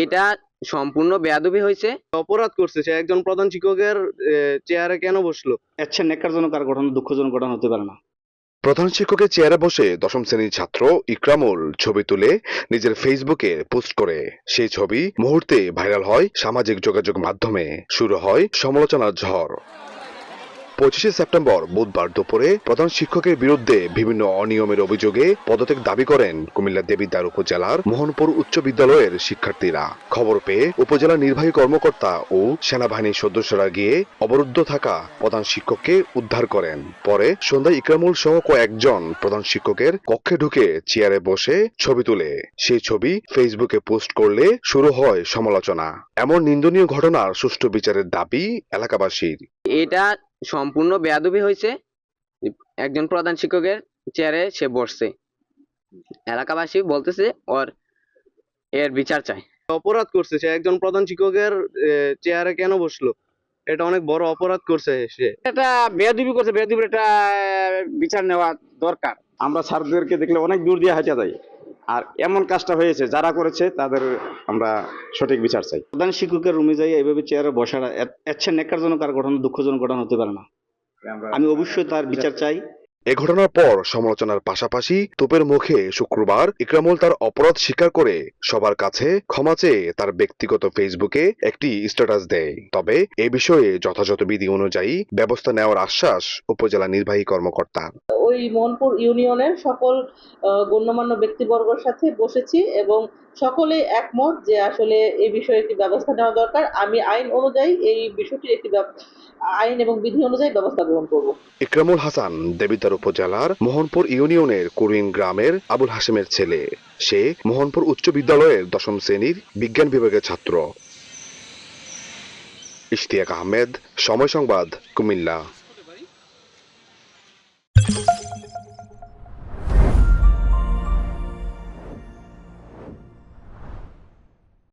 এটা সম্পূর্ণ বেয়াদবি হয়েছে। অপরাধ করছে সে একজন প্রধান শিক্ষকের চেয়ারে কেন বসল? চেয়ে নেকারজনক আর ঘটনা দুঃখজনক ঘটনা হতে পারে না। প্রধান শিক্ষকের চেয়ারে বসে দশম শ্রেণির ছাত্র ইকরামুল ছবি তুলে নিজের ফেসবুকে পোস্ট করে। সেই ছবি মুহূর্তে ভাইরাল হয় সামাজিক যোগাযোগ মাধ্যমে। শুরু হয় সমালোচনার ঝড়। পঁচিশে সেপ্টেম্বর, বুধবার দুপুরে প্রধান শিক্ষকের বিরুদ্ধে বিভিন্ন অনিয়মের অভিযোগে পদত্যাগ দাবি করেন কুমিল্লা দেবিদ্বার উপজেলার মোহনপুর উচ্চ বিদ্যালয়ের শিক্ষার্থীরা। খবর পেয়ে উপজেলা নির্বাহী কর্মকর্তা ও সেনাবাহিনীর সদস্যরা গিয়ে অবরুদ্ধ থাকা প্রধান শিক্ষককে উদ্ধার করেন। পরে সন্ধ্যায় ইকরামুল সহ কয়েকজন প্রধান শিক্ষকের কক্ষে ঢুকে চেয়ারে বসে ছবি তুলে। সেই ছবি ফেসবুকে পোস্ট করলে শুরু হয় সমালোচনা। এমন নিন্দনীয় ঘটনার সুষ্ঠু বিচারের দাবি এলাকাবাসীর। এটা সম্পূর্ণ বেয়াদবি হয়েছে। একজন প্রধান শিক্ষকের চেয়ারে সে বসছে। এলাকাবাসী বলতেছে ওর এর বিচার চাই। অপরাধ করছে সে। একজন প্রধান শিক্ষকের চেয়ারে কেন বসল? এটা অনেক বড় অপরাধ করছে সে। এটা বেয়াদবি করছে। বেয়াদবির এটা বিচার নেওয়া দরকার। আমরা স্যারদেরকে দেখলে অনেক দূর দিয়ে হাঁটা যায়। আর এমন কাজটা হয়েছে, যারা করেছে তাদের আমরা সঠিক বিচার চাই। প্রধান শিক্ষকের রুমে যাই, এইভাবে চেয়ারে বসাটা চেয়ে নেকারজনক আর ঘটনা দুঃখজনক ঘটনা হতে পারে না। আমি অবশ্যই তার বিচার চাই। এ ঘটনার পর সমালোচনার পাশাপাশি তোপের মুখে শুক্রবার ইকরামুল তার অপরাধ স্বীকার করে সবার কাছে ক্ষমা চেয়ে তার ব্যক্তিগত ফেসবুকে একটি স্ট্যাটাস দেয়। তবে এ বিষয়ে যথাযথ বিধি অনুযায়ী ব্যবস্থা নেওয়ার আশ্বাস উপজেলা নির্বাহী কর্মকর্তা ওই মোহনপুর ইউনিয়নের সকল গণ্যমান্য ব্যক্তিবর্গের সাথে বসেছি এবং সকলেই একমত যে আসলে এই বিষয়ে একটি ব্যবস্থা নেওয়া দরকার। আমি আইন অনুযায়ী এই বিষয়টির একটি আইন এবং বিধি অনুযায়ী ব্যবস্থা গ্রহণ করব। ইকরামুল হাসান দেবিদ্বার উপজেলার মোহনপুর ইউনিয়নের কুরিন গ্রামের আবুল হাসেমের ছেলে। সে মোহনপুর উচ্চ বিদ্যালয়ের দশম শ্রেণির বিজ্ঞান বিভাগের ছাত্র। ইশতিয়াক আহমেদ, সময় সংবাদ, কুমিল্লা।